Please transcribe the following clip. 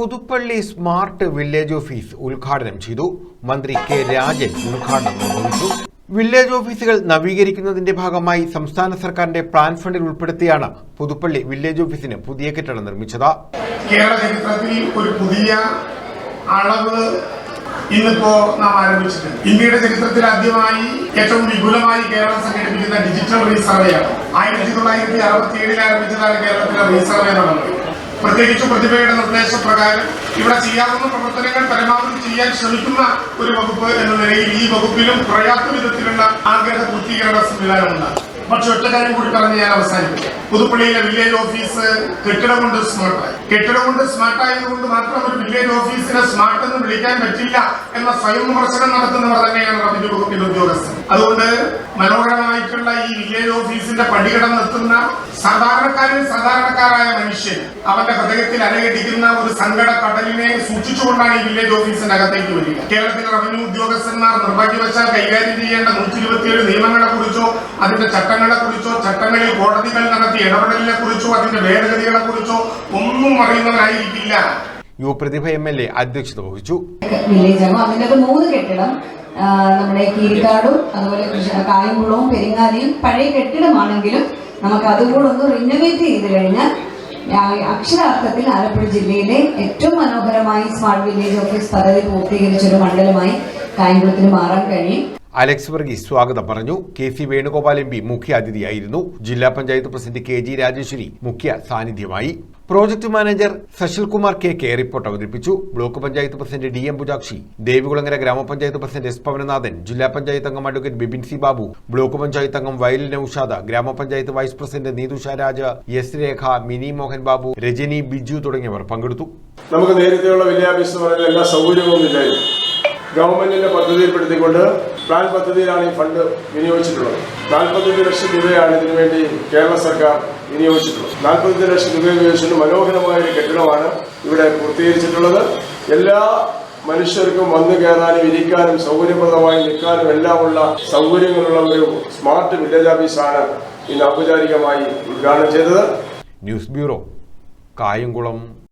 Puthuppally smart village office ഉദ്ഘാടനം ചെയ്തു. മന്ത്രി കെ രാജൻ ഉദ്ഘാടനം നിർവഹിച്ചു. വില്ലേജ് ഓഫീസുകൾ നവീകരിക്കുന്നതിന്റെ ഭാഗമായി സംസ്ഥാന സർക്കാരിന്റെ പ്ലാൻ ഫണ്ടിൽ ഉൾപ്പെടുത്തിയാണ് പുതുപ്പള്ളി വില്ലേജ് ഓഫീസിന് പുതിയ കെട്ടിടം നിർമ്മിച്ചത്. കേരള ചരിത്രത്തിൽ ഒരു പുതിയ അളവ് ഇന്നിപ്പോ നാം ആരംഭിച്ചിട്ടുണ്ട്. ഇന്ത്യയുടെ ചരിത്രത്തിൽ ആദ്യമായി ഏറ്റവും വിപുലമായി കേരളം സംഘടിപ്പിക്കുന്ന ഡിജിറ്റൽ റീസർവേയാണ് ആയിരത്തി തൊള്ളായിരത്തി അറുപത്തി ഏഴിൽ ആരംഭിച്ചതാണ് കേരളത്തിലെ റീസർവേ നടന്നത്. പ്രത്യേകിച്ച് പ്രതിഭയുടെ നിർദ്ദേശപ്രകാരം ഇവിടെ ചെയ്യാവുന്ന പ്രവർത്തനങ്ങൾ പരമാവധി ചെയ്യാൻ ശ്രമിക്കുന്ന ഒരു വകുപ്പ് എന്ന നിലയിൽ ഈ വകുപ്പിലും കുറയാത്ത വിധത്തിലുള്ള ആഗ്രഹ പൂർത്തീകരണ സംവിധാനമുണ്ട്. പക്ഷെ ഒറ്റ കാര്യം കൂടി പറഞ്ഞ് ഞാൻ അവസാനിപ്പിക്കാം. പുതുപ്പള്ളിയിലെ വില്ലേജ് ഓഫീസ് കെട്ടിടം കൊണ്ട് സ്മാർട്ടായി കെട്ടിടം കൊണ്ട് സ്മാർട്ടായതുകൊണ്ട് മാത്രം ഒരു വില്ലേജ് ഓഫീസിനെ സ്മാർട്ട് എന്ന് വിളിക്കാൻ പറ്റില്ല എന്ന സ്വയം വിമർശനം നടത്തുന്നവർ തന്നെയാണ് റവന്യൂ വകുപ്പിന്റെ ഉദ്യോഗസ്ഥർ അതുകൊണ്ട് മനോഹരമായിട്ടുള്ള ഈ വില്ലേജ് ഓഫീസിന്റെ പടികടം നിർത്തുന്ന സാധാരണക്കാരിൽ സാധാരണക്കാരായ മനുഷ്യൻ അവന്റെ ഹൃദയത്തിൽ അലയടിക്കുന്ന ഒരു സങ്കട കടലിനെ സൂക്ഷിച്ചുകൊണ്ടാണ് ഈ വില്ലേജ് ഓഫീസിന്റെ അകത്തേക്ക് വരിക. കേരളത്തിലെ റവന്യൂ ഉദ്യോഗസ്ഥന്മാർ നിർഭാഗ്യവശാൽ കൈകാര്യം ചെയ്യേണ്ട നൂറ്റി ഇരുപത്തിയേഴ് നിയമങ്ങളെ കുറിച്ചോ അതിന്റെ ചട്ടങ്ങളെ കുറിച്ചോ ചട്ടങ്ങളിൽ കോടതികൾ നടത്തിയ ഇടപെടലിനെ കുറിച്ചോ അതിന്റെ ഭേദഗതികളെ കുറിച്ചോ ഒന്നും അറിയുന്നവരായിരിക്കില്ല. U Prathibha M L A അധ്യക്ഷത വഹിച്ചു. വില്ലേജ് ആണ് മൂന്ന് കെട്ടിടം നമ്മുടെ കീരിക്കാടും അതുപോലെ കായംകുളവും പെരിങ്ങാലിയും പഴയ കെട്ടിടമാണെങ്കിലും നമുക്ക് അതുകൂടെ ഒന്ന് റിനോവേറ്റ് ചെയ്ത് കഴിഞ്ഞാൽ അക്ഷരാർത്ഥത്തിൽ ആലപ്പുഴ ജില്ലയിലെ ഏറ്റവും മനോഹരമായി സ്മാർട്ട് വില്ലേജ് ഓഫീസ് പദ്ധതി പൂർത്തീകരിച്ച ഒരു മണ്ഡലമായി കായംകുളത്തിന് മാറാൻ കഴിയും. അലക്സ് വർഗീസ് സ്വാഗതം പറഞ്ഞു. K C Venugopal M P മുഖ്യ അതിഥിയായിരുന്നു. ജില്ലാ panchayat president K G Rajeshwari മുഖ്യ സാന്നിധ്യമായി. Project manager Sashil Kumar K K report അവതരിപ്പിച്ചു. Block panchayat president D M Pujakshi Devikulangara ഗ്രാമപഞ്ചായത്ത് പ്രസിഡന്റ് എസ് പവനനാഥൻ ജില്ലാ പഞ്ചായത്ത് അംഗം advocate Bipin C Babu block panchayat അംഗം വയലിൽ ഔഷാദ ഗ്രാമപഞ്ചായത്ത് vice president Neethusha Raja S Rekha Mini Mohan Babu Rajani Biju തുടങ്ങിയവർ പങ്കെടുത്തു. നമുക്ക് നേരത്തെയുള്ള വിദ്യാഭ്യാസം എല്ലാ സൗകര്യവും ഇല്ലായിരുന്നു. ഗവൺമെന്റിന്റെ പദ്ധതിയിൽപ്പെടുത്തിക്കൊണ്ട് പ്ലാൻ പദ്ധതിയിലാണ് ഈ ഫണ്ട് വിനിയോഗിച്ചിട്ടുള്ളത്. നാൽപ്പത്തഞ്ച് ലക്ഷം രൂപയാണ് ഇതിനുവേണ്ടി കേരള സർക്കാർ വിനിയോഗിച്ചിട്ടുള്ളത്. നാൽപ്പത്തഞ്ച് ലക്ഷം രൂപ ഉപയോഗിച്ചുകൊണ്ട് മനോഹരമായ ഒരു കെട്ടിടമാണ് ഇവിടെ പൂർത്തീകരിച്ചിട്ടുള്ളത്. എല്ലാ മനുഷ്യർക്കും വന്നു കയറാനും ഇരിക്കാനും സൗകര്യപ്രദമായി നിൽക്കാനും എല്ലാമുള്ള സൗകര്യങ്ങളുള്ള ഒരു സ്മാർട്ട് വില്ലേജ് ഓഫീസാണ് ഇന്ന് ഔപചാരികമായി ഉദ്ഘാടനം ചെയ്തത്. News bureau Kayamkulam.